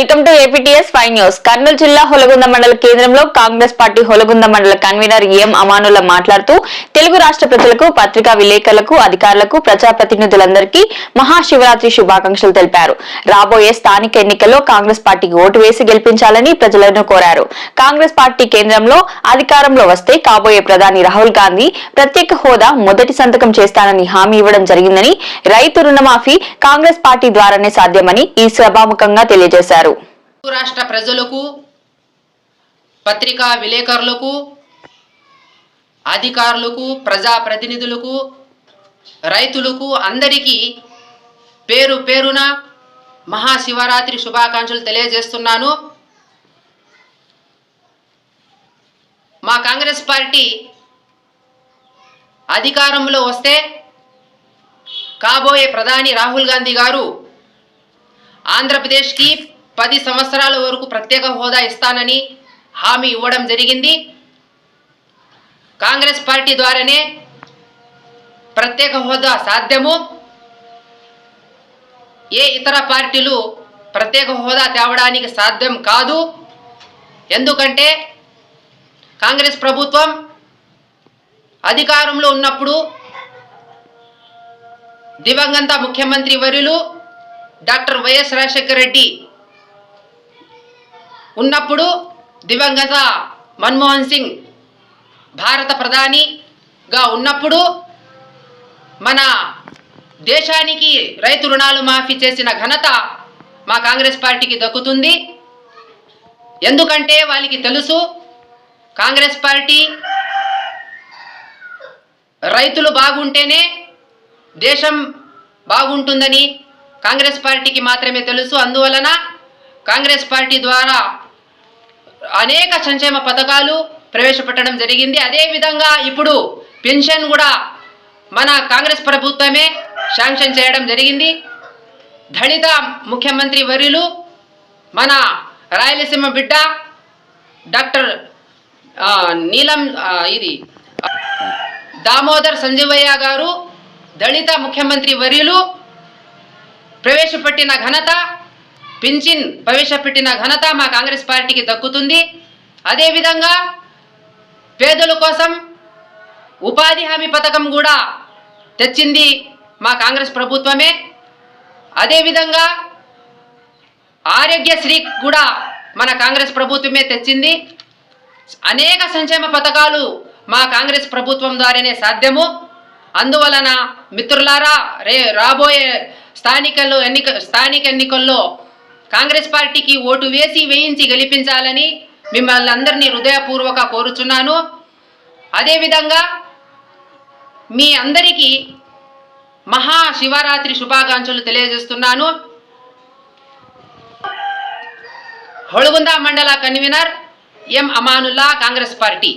Welcome to APTS five news. Kurnool జిల్లా హొలగుంద మండల కేంద్రంలో కాంగ్రెస్ పార్టీ హొలగుంద మండల కన్వీనర్ ఎం అమానుల మాట్లాడుతూ తెలుగు రాష్ట్ర ప్రజలకు పత్రికా విలేకరులకు అధికారులకు ప్రజాప్రతినిధులందరికీ మహాశివరాత్రి శుభాకాంక్షలు తెలిపారు. రాబోయే స్థానిక ఎన్నికల్లో కాంగ్రెస్ పార్టీకి ఓటు వేసి గెలిపించాలని ప్రజలను కోరారు. కాంగ్రెస్ పార్టీ కేంద్రంలో అధికారంలో వస్తే కాబోయే ప్రధాని రాహుల్ గాంధీ ప్రత్యేక హోదా మొదటి సంతకం చేస్తానని హామీ ఇవ్వడం జరిగిందని రైతు రుణమాఫీ కాంగ్రెస్ పార్టీ ద్వారానే సాధ్యమని ఈ సభాముఖంగా తెలియజేశారు. రాష్ట్ర ప్రజలకు పత్రికా విలేకరులకు అధికారులకు ప్రజాప్రతినిధులకు రైతులకు అందరికీ పేరు పేరున మహాశివరాత్రి శుభాకాంక్షలు తెలియజేస్తున్నాను. మా కాంగ్రెస్ పార్టీ అధికారంలో వస్తే కాబోయే ప్రధాని రాహుల్ గాంధీ గారు ఆంధ్రప్రదేశ్కి పది సంవత్సరాల వరకు ప్రత్యేక హోదా ఇస్తానని హామీ ఇవ్వడం జరిగింది. కాంగ్రెస్ పార్టీ ద్వారానే ప్రత్యేక హోదా సాధ్యము. ఏ ఇతర పార్టీలు ప్రత్యేక హోదా తేవడానికి సాధ్యం కాదు. ఎందుకంటే కాంగ్రెస్ ప్రభుత్వం అధికారంలో ఉన్నప్పుడు దివంగత ముఖ్యమంత్రి వర్యులు డాక్టర్ వైఎస్ రాజశేఖర రెడ్డి ఉన్నప్పుడు దివంగత మన్మోహన్ సింగ్ భారత ప్రధానిగా ఉన్నప్పుడు మన దేశానికి రైతు రుణాలు మాఫీ చేసిన ఘనత మా కాంగ్రెస్ పార్టీకి దక్కుతుంది. ఎందుకంటే వాళ్ళకి తెలుసు కాంగ్రెస్ పార్టీ రైతులు బాగుంటేనే దేశం బాగుంటుందని కాంగ్రెస్ పార్టీకి మాత్రమే తెలుసు. అందువలన కాంగ్రెస్ పార్టీ ద్వారా అనేక సంక్షేమ పథకాలు ప్రవేశపెట్టడం జరిగింది. అదేవిధంగా ఇప్పుడు పెన్షన్ కూడా మన కాంగ్రెస్ ప్రభుత్వమే శాంక్షన్ చేయడం జరిగింది. దళిత ముఖ్యమంత్రి వర్యులు మన రాయలసీమ బిడ్డ డాక్టర్ నీలం ఇది దామోదర్ సంజీవయ్య గారు దళిత ముఖ్యమంత్రి వర్యులు ప్రవేశపెట్టిన ఘనత పింఛన్ ప్రవేశపెట్టిన ఘనత మా కాంగ్రెస్ పార్టీకి దక్కుతుంది. అదేవిధంగా పేదల కోసం ఉపాధి హామీ పథకం కూడా తెచ్చింది మా కాంగ్రెస్ ప్రభుత్వమే. అదేవిధంగా ఆరోగ్యశ్రీ కూడా మన కాంగ్రెస్ ప్రభుత్వమే తెచ్చింది. అనేక సంక్షేమ పథకాలు మా కాంగ్రెస్ ప్రభుత్వం ద్వారానే సాధ్యము. అందువలన మిత్రులారా రే రాబోయే స్థానికల్లో ఎన్నిక స్థానిక ఎన్నికల్లో కాంగ్రెస్ పార్టీకి ఓటు వేసి వేయించి గెలిపించాలని మిమ్మల్ని అందరినీ హృదయపూర్వక కోరుచున్నాను. అదేవిధంగా మీ అందరికీ మహాశివరాత్రి శుభాకాంక్షలు తెలియజేస్తున్నాను. హొళగుంద మండల convener M Amanullah Congress party.